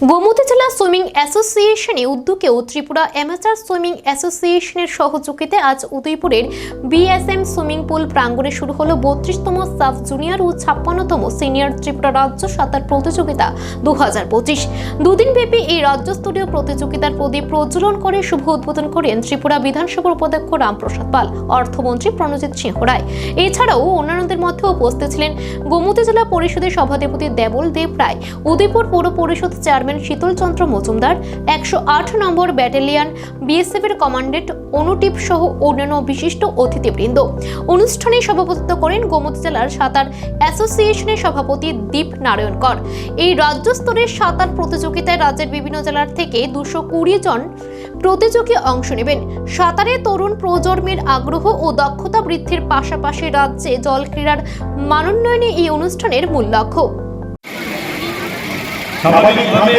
গোমতী জেলা সুইমিং অ্যাসোসিয়েশনে উদ্যোগে ও Tripura amateur swimming অ্যাসোসিয়েশনের সহযোগিতায় আজ উদয়পুরের বিএসএম সুইমিং পুল প্রাঙ্গণে শুরু হলো বত্রিশতম সাব জুনিয়র ও ছাপ্পান্নতম সিনিয়র ত্রিপুরা রাজ্য সাঁতার প্রতিযোগিতা দু হাজার পঁচিশ। দুদিনব্যাপী এই রাজ্যস্তরীয় প্রতিযোগিতার প্রদীপ প্রজ্বলন করে, শুভ উদ্বোধন করেন ত্রিপুরা বিধানসভার উপাধ্যক্ষ রামপ্রসাদ পাল, অর্থমন্ত্রী প্রণজিৎ সিংহ রায়। এছাড়াও অন্যান্যদের মধ্যে উপস্থিত ছিলেন গোমতী জেলা পরিষদের সভাধিপতি দেবল দেব রায়, উদয়পুর পৌর পরিষদ চেয়ারম্যান শীতল চন্দ্র মজুমদার, একশো আট নম্বর ব্যাটালিয়ান বিএসএফ এর কমান্ডেন্ট অনুটিপ সহ অন্যান্য বিশিষ্ট অতিথিবৃন্দ। অনুষ্ঠানে সভাপতিত্ব করেন গোমতী জেলার সাঁতার অ্যাসোসিয়েশনের সভাপতি দীপ নারায়ণকর এই রাজ্য স্তরের সাঁতার প্রতিযোগিতায় রাজ্যের বিভিন্ন জেলার থেকে দুশো কুড়ি জন প্রতিযোগী অংশ নেবেন। সাঁতারে তরুণ প্রজন্মের আগ্রহ ও দক্ষতা বৃদ্ধির পাশাপাশি রাজ্যে জল ক্রীড়ার মানোন্নয়নে এই অনুষ্ঠানের মূল লক্ষ্য। স্বাভাবিকভাবে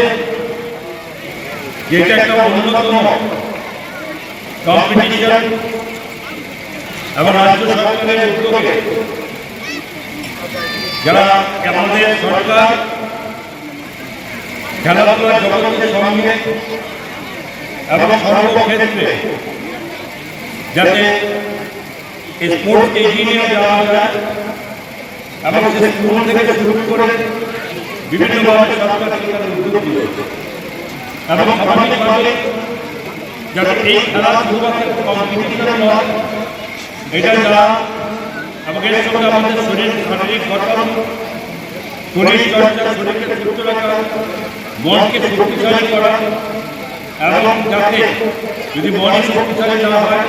যেটা একটা অন্যতম কম্পিটিশন এবং রাজ্য সরকারের উদ্যোগে যারা আমাদের সরকার খেলাধুলার জগতের সঙ্গে এবং সর্বক্ষেত্রে যাতে স্পোর্টস এগিয়ে যাওয়া যায় এবং স্কুল থেকে শুরু করে বিভিন্নভাবে সরকার এবং যাতে এই এটা যারা সঙ্গে আমাদের শরীর, শারীরিক গঠন শরীরকে সুস্থ রাখা এবং যাতে যদি মনই শক্তিশালী না হয়,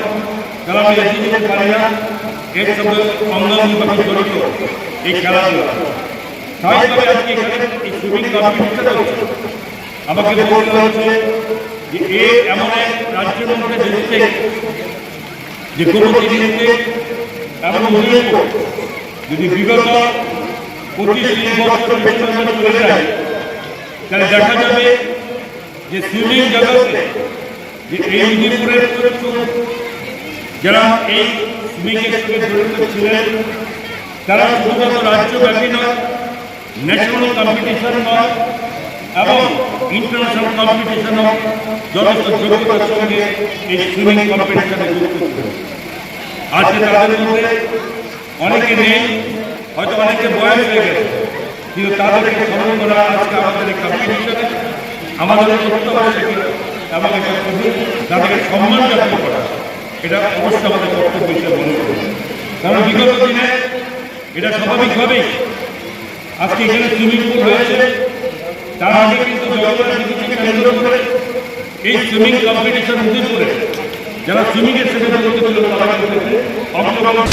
তাহলে আমি এগিয়ে যেতে পারি না এর সঙ্গে অঙ্গাঙ্গিভাবে জড়িত এই খেলাধুলা স্বাভাবিকভাবে আজকে এখানে এই সুইমিং কম্পিটিশন হচ্ছে আমাকে বলতে হচ্ছে যে এ এমন এক রাজ্যের মধ্যে যে কোনো জিনিসকে এমন উল্লেখ যদি বিগত পঁচিশ তিরিশ বছর চলে যায়, তাহলে দেখা যাবে যে সুইমিং জগতে যে এই উদয়পুরের যারা এই সুইমিংয়ের সঙ্গে জড়িত ছিলেন, তারা শুধুমাত্র রাজ্যব্যাপী নয় ন্যাশনাল কম্পিটিশন নয় এবং ইন্টারন্যাশনাল কম্পিটিশনও যথেষ্ট যোগ্যতার সঙ্গে এই সুইমিং কম্পিটিশনে যুক্ত ছিল। তাদের মধ্যে অনেকে নেই, হয়তো অনেকে বয়স হয়ে গেছে, কিন্তু তাদেরকে স্মরণ আজকে আমাদের এই কম্পিটিশনে আমাদের অত্যাবশ্যক এবং এটা তাদেরকে সম্মান জ্ঞাপন করা। এটা অবশ্যই আমাদের কর্তব্য হিসেবে মনে করি কারণ বিগত দিনে এটা স্বাভাবিকভাবেই আজকে এখানে সুইমিং পুল হয়েছে। তার আগে কিন্তু কেন্দ্র করে এই সুইমিং কম্পিটিশন করে যারা সুইমিংয়ের কিন্তু অংশগ্রহণ